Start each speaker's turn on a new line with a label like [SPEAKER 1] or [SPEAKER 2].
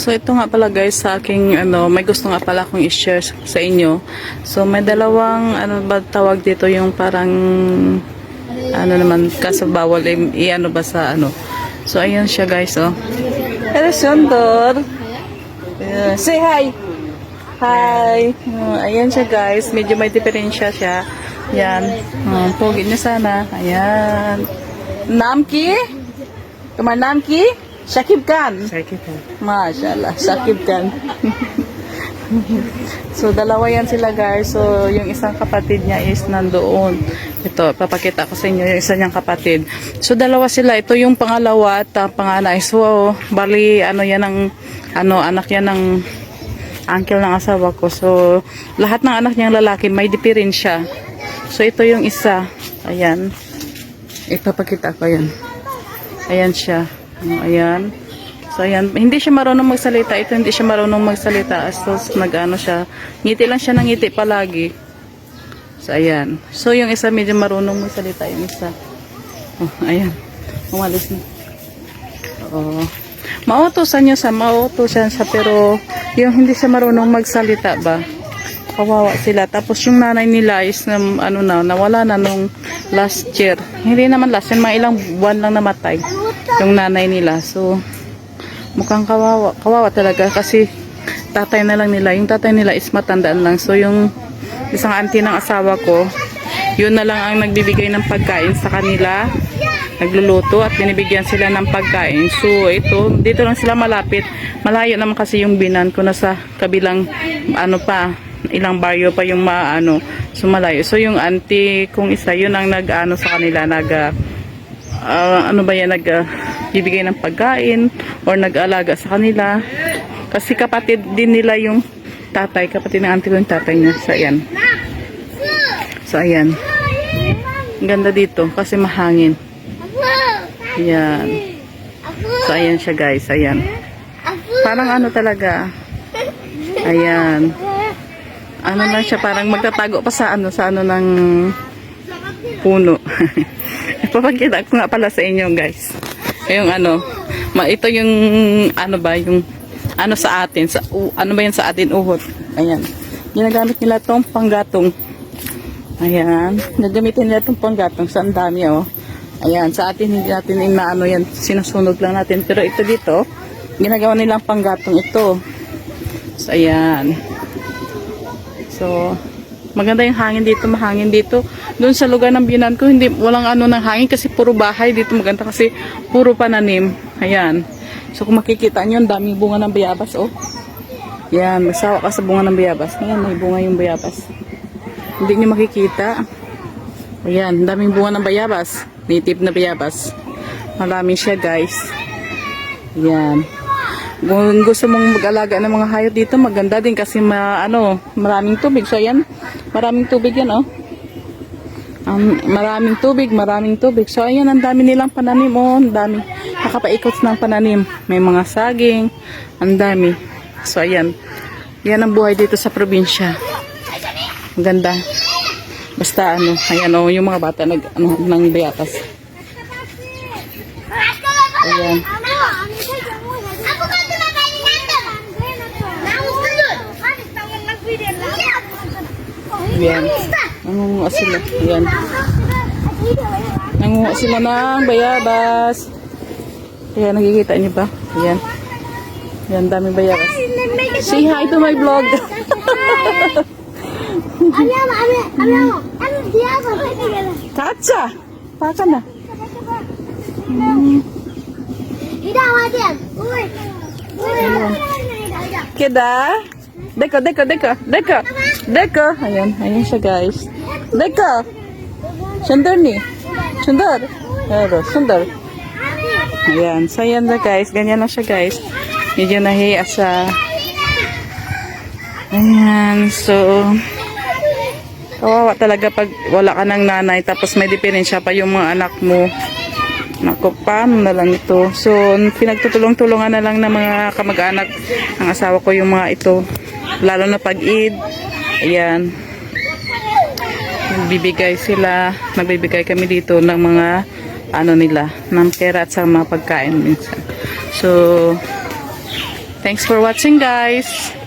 [SPEAKER 1] So ito nga pala guys sa aking ano, may gusto nga pala akong i-share sa inyo. So may dalawang ano ba tawag dito yung parang ano naman kaso bawal i, i- ano ba sa ano. So ayan siya guys oh. Hello Shondor. Yeah. Say hi. Hi. Oh, ayan siya guys. Medyo may diferensya siya. Yan. Oh, pogi niya sana. Ayan. Namki? Kumar Namki? Shakib Khan. Mashallah, Shakib Khan. so, dalawa yan sila guys. So, yung isang kapatid niya is nandoon. Ito, papakita ko sa inyo yung isa niyang kapatid. So, dalawa sila. Ito yung pangalawa at uh, panganay. So, bali, ano yan ang, ano, anak yan ng uncle ng asawa ko. So, lahat ng anak niyang lalaki may diferensya. So, ito yung isa. Ayan. Ipapakita ko yan. Ayan siya. Oh, ayan. So, ayan. Hindi siya marunong magsalita. Ito hindi siya marunong magsalita. So, nag-ano siya. Ngiti lang siya ng ngiti palagi. So, ayan. So, yung isa medyo marunong magsalita. Yung isa. Oh, ayan. Umalis na. Oo. Mautosan niya sa, mautosan sa, pero yung hindi siya marunong magsalita ba? Kawawa sila. Tapos yung nanay nila is na, ano na, nawala na nung last year. Hindi naman last year, mga ilang buwan lang namatay yung nanay nila. So, mukhang kawawa. Kawawa talaga kasi tatay na lang nila. Yung tatay nila is matandaan lang. So, yung isang auntie ng asawa ko, yun na lang ang nagbibigay ng pagkain sa kanila. Nagluluto at binibigyan sila ng pagkain. So, ito, dito lang sila malapit. Malayo naman kasi yung binan ko na sa kabilang, ano pa, ilang baryo pa yung maano, so malayo. So, yung auntie kong isa, yun ang nag-ano sa kanila, nag, ah, ano ba yan, nag, ah, bibigay ng pagkain or nag-alaga sa kanila. Kasi kapatid din nila yung tatay, kapatid ng auntie ko yung tatay niya. So, ayan. So, ayan. Ganda dito kasi mahangin. Ayan. So, ayan siya guys. Ayan. Parang ano talaga. Ayan. Ano lang siya, parang magtatago pa sa ano, sa ano ng puno. Ipapakita ko nga pala sa inyo guys. Yung ano, ma ito yung ano ba, yung ano sa atin, sa, u- ano ba yan sa atin uhot. Ayan. Ginagamit nila tong panggatong. Ayan. Gagamitin nila tong panggatong sa ang dami oh. Ayan, sa atin hindi natin inaano yan, sinusunog lang natin. Pero ito dito, ginagawa nilang panggatong ito. So, ayan. So, maganda yung hangin dito, mahangin dito. Doon sa lugar ng binan ko, hindi, walang ano ng hangin kasi puro bahay dito. Maganda kasi puro pananim. Ayan. So, kung makikita nyo, ang daming bunga ng bayabas, oh. Yan, magsawa ka sa bunga ng bayabas. Ayan, may bunga yung bayabas. Hindi nyo makikita. Ayan, daming bunga ng bayabas. Native na bayabas. Marami siya, guys. Ayan. Kung gusto mong mag-alaga ng mga hayop dito, maganda din kasi ma, ano, maraming tubig. So, ayan, maraming tubig yan, oh. Um, maraming tubig, maraming tubig. So, ayan, ang dami nilang pananim, oh. Ang dami. Nakapaikot ng pananim. May mga saging. Ang dami. So, ayan. Yan ang buhay dito sa probinsya. Ang ganda. Basta, ano, ayan, oh, yung mga bata nag, ano, ng bayatas. Ayan. Ayan. Nangunguha sila. Ayan. Nangunguha sila ng bayabas. Ayan, nakikita niyo ba? Ayan. Ayan, daming bayabas. Say hi to my vlog.
[SPEAKER 2] Ami ama ami ami ama. Ami dia apa?
[SPEAKER 1] Katsa! Paka Deko, deko, deko, deko. Deko. Ayan, ayan siya guys. Deko. Sundar ni. Sundar. Pero, sundar. Ayan. So, ayan na guys. Ganyan na siya guys. Medyo nahiya sa... Ayan. So, kawawa talaga pag wala ka ng nanay tapos may diferensya pa yung mga anak mo. Naku, na lang ito? So, pinagtutulong-tulungan na lang ng mga kamag-anak ng asawa ko yung mga ito. Lalo na pag-id. Ayan. Nagbibigay sila. Nagbibigay kami dito ng mga ano nila, ng pera at sa mga pagkain minsan. So, Thanks for watching guys.